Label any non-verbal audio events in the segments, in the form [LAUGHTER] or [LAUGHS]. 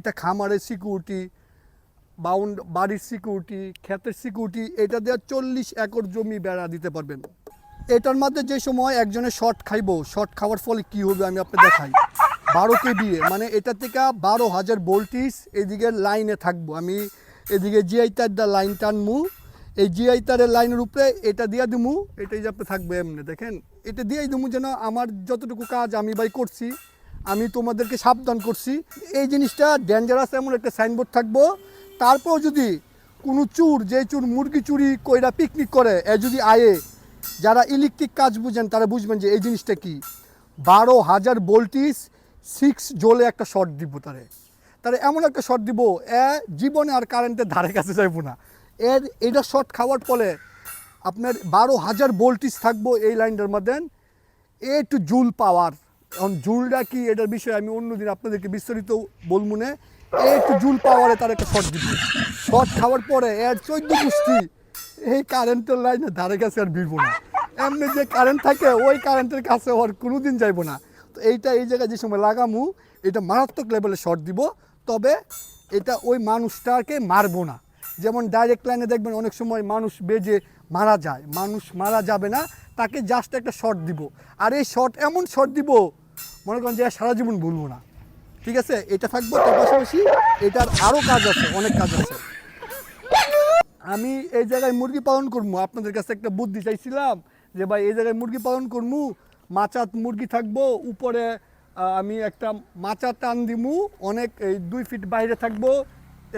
এটা খামারের security bound, বাড়ির সিকিউরিটি ক্ষেতের সিকিউরিটি এটা দেওয়া চল্লিশ একর জমি বেড়া দিতে পারবেন। এটার মধ্যে যে সময় একজনের শর্ট খাইবো শর্ট খাওয়ার ফলে কি হবে আমি আপনাকে দেখাই। বারো কেবি মানে এটা থেকে বারো হাজার ভোল্টিস এদিকে লাইনে থাকব। আমি এদিকে জিআই তার দা লাইন টানমু। এই জিআই তারের লাইনের উপরে এটা দিয়া দিমু, এটাই যে আপনি থাকবে এমনি, দেখেন? এটা দিয়েই দিমু যেন আমার যতটুকু কাজ আমি ভাই করছি। আমি তোমাদেরকে সাবধান করছি। এই জিনিসটা ডেঞ্জারাস এমন একটা সাইনবোর্ড থাকব। তারপর যদি কোনো চুর, যে চুর মুরগি চুরি কইরা পিকনিক করে, এ যদি আয়ে, যারা ইলেকট্রিক কাজ বুঝেন, তারা বুঝবেন যে এই জিনিসটা কি। বারো হাজার ভোল্টিস সিক্স জোলে একটা শর্ট দিব তারে। তারে এমন একটা শর্ট দিব, এ জীবনে আর কারেন্টের ধারে কাছে যাইবো না। এর এটা শর্ট খাওয়ার ফলে আপনার বারো হাজার ভোল্টিস থাকব এই লাইনটার মধ্যে। এ টু জুল পাওয়ার এখন জুলটা কি এটার বিষয়ে আমি অন্যদিন আপনাদেরকে বিস্তারিত বলব না। এ টু জুল পাওয়ারে তার একটা শর্ট দিব। শর্ট খাওয়ার পরে এর চোদ্দ পুষ্টি, এই কারেন্টের লাইনে ধারে কাছে আর ভিড়বো না। এমনি যে কারেন্ট থাকে, ওই কারেন্টের কাছে ওর কোনোদিন যাইবো না। তো এইটা এই জায়গায় যে সময় লাগামু, এটা মারাত্মক লেভেলে শর্ট দিব। তবে এটা ওই মানুষটাকে মারবো না। যেমন ডাইরেক্ট লাইনে দেখবেন অনেক সময় মানুষ বেজে মারা যায়। মানুষ মারা যাবে না, তাকে জাস্ট একটা শর্ট দিব। আর এই শর্ট এমন শর্ট দিব মনে করেন যে সারা জীবন ভুলবো না। ঠিক আছে? এটা থাকব, তার পাশাপাশি এটার আরও কাজ আছে, অনেক কাজ আছে। আমি এই জায়গায় মুরগি পালন করব। আপনাদের কাছে একটা বুদ্ধি চাইছিলাম যে, ভাই, এই জায়গায় মুরগি পালন করব, মাচাত মুরগি থাকব, উপরে আমি একটা মাচা টান দিমু, অনেক, এই দুই ফিট বাইরে থাকব।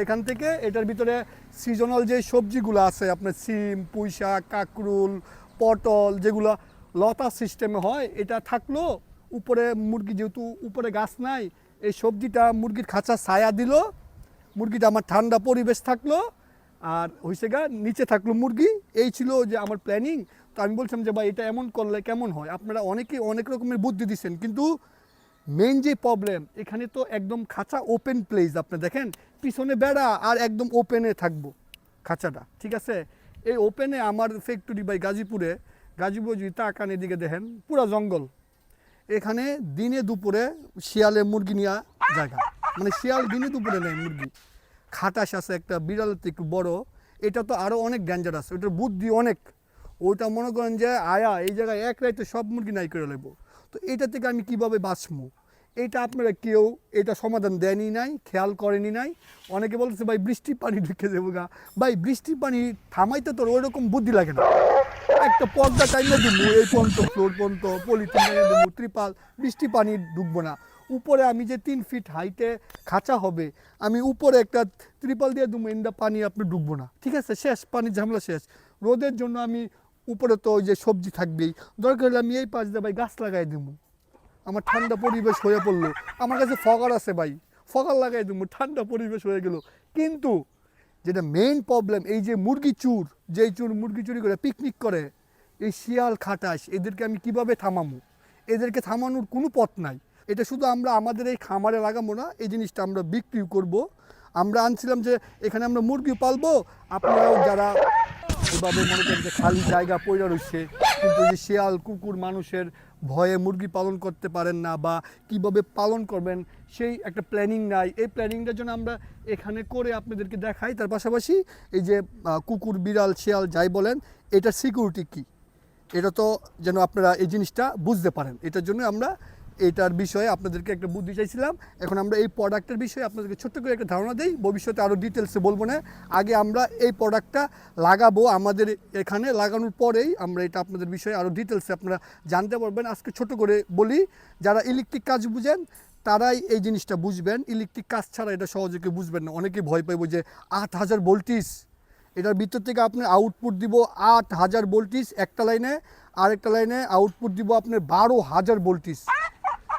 এখান থেকে এটার ভিতরে সিজনাল যে সবজিগুলো আছে, আপনার সিম, পুঁইশাক, কাকরুল, পটল, যেগুলো লতা সিস্টেমে হয়, এটা থাকল। উপরে মুরগি যেহেতু উপরে গাছ নাই, এই সবজিটা মুরগির খাঁচা ছায়া দিল, মুরগিটা আমার ঠান্ডা পরিবেশ থাকল, আর হয়েছে গা নিচে থাকল মুরগি। এই ছিল যে আমার প্ল্যানিং তো আমি বলছিলাম যে ভাই, এটা এমন করলে কেমন হয়? আপনারা অনেকেই অনেক রকমের বুদ্ধি দিচ্ছেন কিন্তু মেন যে প্রবলেম এখানে তো একদম খাঁচা ওপেন প্লেস আপনি দেখেন, পিছনে বেড়া আর একদম ওপেনে থাকব খাঁচাটা, ঠিক আছে? এই ওপেনে আমার ফ্যাক্টরি বাই গাজীপুরে, গাজীপুর যদি তাকান এদিকে দেখেন, পুরা জঙ্গল। এখানে দিনে দুপুরে শিয়ালে মুরগি নেওয়া জায়গা। মানে শিয়াল দিনে দুপুরে নেয় মুরগি। খাটাস আছে একটা, বিড়াল একটু বড়। এটা তো আরও অনেক ডেঞ্জারাস ওটার বুদ্ধি অনেক। ওইটা মনে করেন যে, আয়া, এই জায়গায় এক রাইতে সব মুরগি নাই করে লাগবো তো এটা থেকে আমি কীভাবে বাঁচবো এটা আপনারা কেউ এটা সমাধান দেনই নাই, খেয়াল করেনি নাই। অনেকে বলতেছে, ভাই, বৃষ্টির পানি ঢুকে দেবো গা। ভাই, বৃষ্টির পানি থামাইতে তোর ওই রকম বুদ্ধি লাগে না। একটা পর্দা টাইমে দেবো, এই পর্যন্ত ফ্লোর পর্যন্ত, পলিথিন দেবো, ত্রিপাল, বৃষ্টি পানি ডুববো না। উপরে আমি যে তিন ফিট হাইটে খাঁচা হবে, আমি উপরে একটা ত্রিপাল দিয়ে দেবো ইন্দা পানি আপনি ডুববো না। ঠিক আছে? শেষ পানির ঝামেলা শেষ। রোদের জন্য আমি উপরে তো ওই যে সবজি থাকবেই। দরকার হলে আমি এই পাশ দিয়ে ভাই গাছ লাগাই দেবো। আমার ঠান্ডা পরিবেশ হয়ে পড়ল। আমার কাছে ফগার আছে ভাই। ফগার লাগাই দেবো, ঠান্ডা পরিবেশ হয়ে গেল। কিন্তু যেটা মেইন প্রবলেম এই যে মুরগি চুর, যেই চুর মুরগি চুরি করে পিকনিক করে, এই শিয়াল খাটাস, এদেরকে আমি কীভাবে থামামো? এদেরকে থামানোর কোনো পথ নাই। এটা শুধু আমরা, আমাদের এই খামারে লাগাবো না, এই জিনিসটা আমরা বিক্রি করব। আমরা আনছিলাম যে, এখানে আমরা মুরগি পালবো। আপনারাও যারা এভাবে মনে করেন যে খালি জায়গা পড়ে রয়েছে [LAUGHS] কিন্তু যে শিয়াল, কুকুর মানুষের ভয়ে মুরগি পালন করতে পারেন না বা কীভাবে পালন করবেন, সেই একটা প্ল্যানিং নাই। এই প্ল্যানিংটার জন্য আমরা এখানে করে আপনাদেরকে দেখাই। তার পাশাপাশি এই যে কুকুর, বিড়াল, শেয়াল যাই বলেন এটা সিকিউরিটি কী? এটা তো যেন আপনারা এই জিনিসটা বুঝতে পারেন। এটার জন্য আমরা এটার বিষয়ে আপনাদেরকে একটা বুদ্ধি চাইছিলাম। এখন আমরা এই প্রোডাক্টের বিষয়ে আপনাদেরকে ছোট্ট করে একটা ধারণা দিই। ভবিষ্যতে আরও ডিটেলসে বলব না। আগে আমরা এই প্রোডাক্টটা লাগাবো আমাদের এখানে। লাগানোর পরেই আমরা এটা আপনাদের বিষয়ে আরও ডিটেলসে আপনারা জানতে পারবেন। আজকে ছোট করে বলি, যারা ইলেকট্রিক কাজ বুঝেন, তারাই এই জিনিসটা বুঝবেন। ইলেকট্রিক কাজ ছাড়া এটা সহজে কেউ বুঝবেন না। অনেকে ভয় পাইব যে আট হাজার ভোল্টিস এটার ভিতর থেকে আপনি আউটপুট দিব আট হাজার ভোল্টিস একটা লাইনে আরেকটা লাইনে আউটপুট দিব আপনার বারো হাজার ভোল্টিস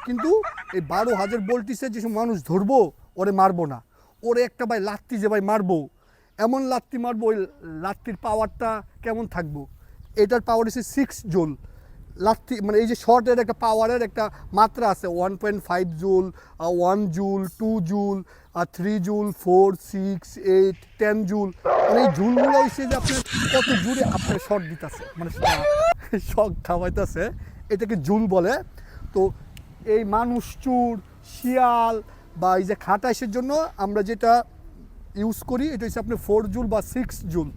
কিন্তু এই বারো হাজার ভোল্টিসে যেসব মানুষ ধরবো, ওরে মারবো না। ওরে একটা ভাই লাত্তি যে ভাই মারবো, এমন লাত্তি মারবো, ওই লাত্তির পাওয়ারটা কেমন থাকব? এটার পাওয়ার হচ্ছে সিক্স জোল। লাত্তি মানে এই যে শর্টের একটা পাওয়ারের একটা মাত্রা আছে one point five joule one joule two joule three joule four six eight ten joule. মানে এই জুলগুলো হচ্ছে যে আপনার কত জুড়ে আপনার শর্ট দিতেছে মানে শখ খাওয়াইতেছে, এটাকে জুল বলে। তো এই মানুষ চুর, শিয়াল বা এই যে খাটাইশের জন্য আমরা যেটা ইউজ করি, এটা হচ্ছে আপনি ফোর জুল বা six joule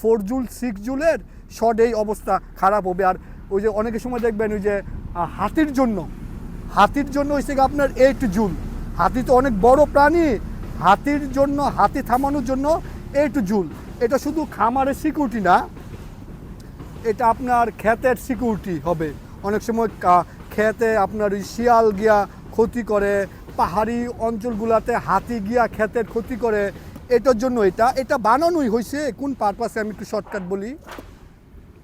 four joule six জুলের short এই অবস্থা খারাপ হবে। আর ওই যে অনেকের সময় দেখবেন ওই যে হাতির জন্য। হাতির জন্য হচ্ছে আপনার এইট জুল হাতি তো অনেক বড় প্রাণী। হাতির জন্য, হাতি থামানোর জন্য এইট জুল এটা শুধু খামারের সিকিউরিটি না, এটা আপনার ক্ষেতের সিকিউরিটি হবে। অনেক সময় ক্ষেতে আপনার ওই শিয়াল গিয়া ক্ষতি করে, পাহাড়ি অঞ্চলগুলোতে হাতি গিয়া ক্ষেতের ক্ষতি করে, এটার জন্য এটা এটা বানানোই হয়েছে কোন পারপাসে আমি একটু শর্টকাট বলি?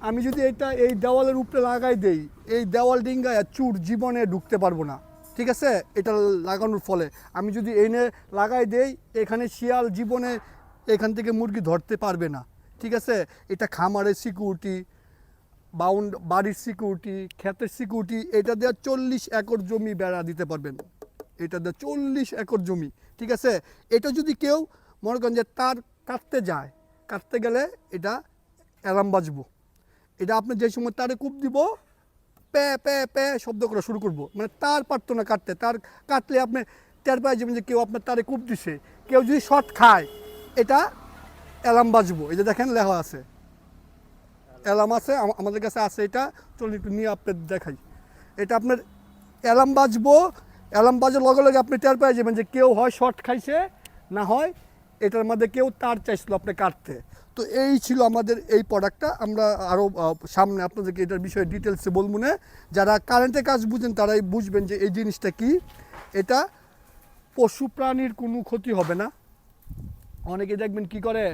আমি যদি এটা এই দেওয়ালের উপরে লাগাই দেই, এই দেওয়াল ডিঙ্গায় চুর জীবনে ঢুকতে পারব না। ঠিক আছে? এটা লাগানোর ফলে। আমি যদি এনে লাগাই দেই, এখানে শিয়াল জীবনে এখান থেকে মুরগি ধরতে পারবে না। ঠিক আছে? এটা খামারের সিকিউরিটি বাউন্ড বাড়ির সিকিউরিটি ক্ষেতের সিকিউরিটি এটা দেওয়া চল্লিশ একর জমি বেড়া দিতে পারবেন। এটা দেওয়া চল্লিশ একর জমি, ঠিক আছে? এটা যদি কেউ মনে করেন যে তার কাটতে যায়, কাটতে গেলে এটা অ্যালার্ম বাজবো। এটা আপনি যে সময় তারে কূপ দিব প্যা প্যা প্যা শব্দ করা শুরু করব। মানে তার পারতো না কাটতে। তার কাটলে আপনি টের পাই যাবেন যে কেউ আপনার তারে কূপ দিছে। কেউ যদি শর্ট খায়, এটা অ্যালার্ম বাজবো। যে দেখেন লেখা আছে। অ্যালার্ম আছে আমাদের কাছে আছে এটা। চলুন একটু নিয়ে আপনার দেখাই। এটা আপনার অ্যালার্ম বাজবো। অ্যালার্ম বাজার লগে লগে আপনি টের পেয়ে যাবেন যে কেউ হয় শর্ট খাইছে না হয় এটার মধ্যে কেউ তার চাইছিল আপনি কাটতে। তো এই ছিল আমাদের এই প্রোডাক্টটা আমরা আরও সামনে আপনাদেরকে এটার বিষয়ে ডিটেলসে বলব না। যারা কারেন্টের কাজ বুঝেন তারাই বুঝবেন যে এই জিনিসটা কি। এটা পশু প্রাণীর কোনো ক্ষতি হবে না। অনেকে দেখবেন কি করে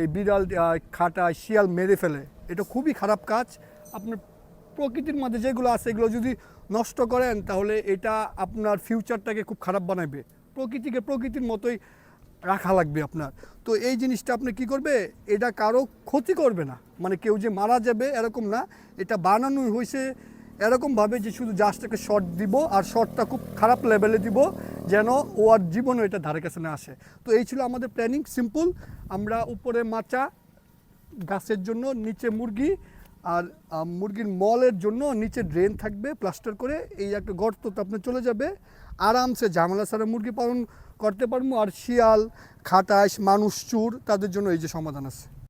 এই বিড়াল আহ, খাটা শিয়াল মেরে ফেলে। এটা খুবই খারাপ কাজ। আপনার প্রকৃতির মধ্যে যেগুলো আছে, এগুলো যদি নষ্ট করেন, তাহলে এটা আপনার ফিউচারটাকে খুব খারাপ বানাবে প্রকৃতিকে প্রকৃতির মতোই রাখা লাগবে আপনার। তো এই জিনিসটা আপনি কি করবে? এটা কারও ক্ষতি করবে না। মানে কেউ যে মারা যাবে এরকম না। এটা বানানো হয়েছে এরকমভাবে যে শুধু জাস্টটাকে শর্ট দিব আর শর্টটা খুব খারাপ লেভেলে দিব, যেন ও আর জীবনও এটা ধারে কাছে না আসে। তো এই ছিল আমাদের প্ল্যানিং সিম্পল আমরা উপরে মাচা গাছের জন্য নিচে মুরগি আর মুরগির মলের জন্য নিচে ড্রেন থাকবে প্লাস্টার করে। এই একটা গর্ত তো আপনার চলে যাবে। আরামসে ঝামেলা ছাড়া মুরগি পালন করতে পারব। আর শিয়াল খাতাস মানুষ, চুর, তাদের জন্য এই যে সমাধান আছে।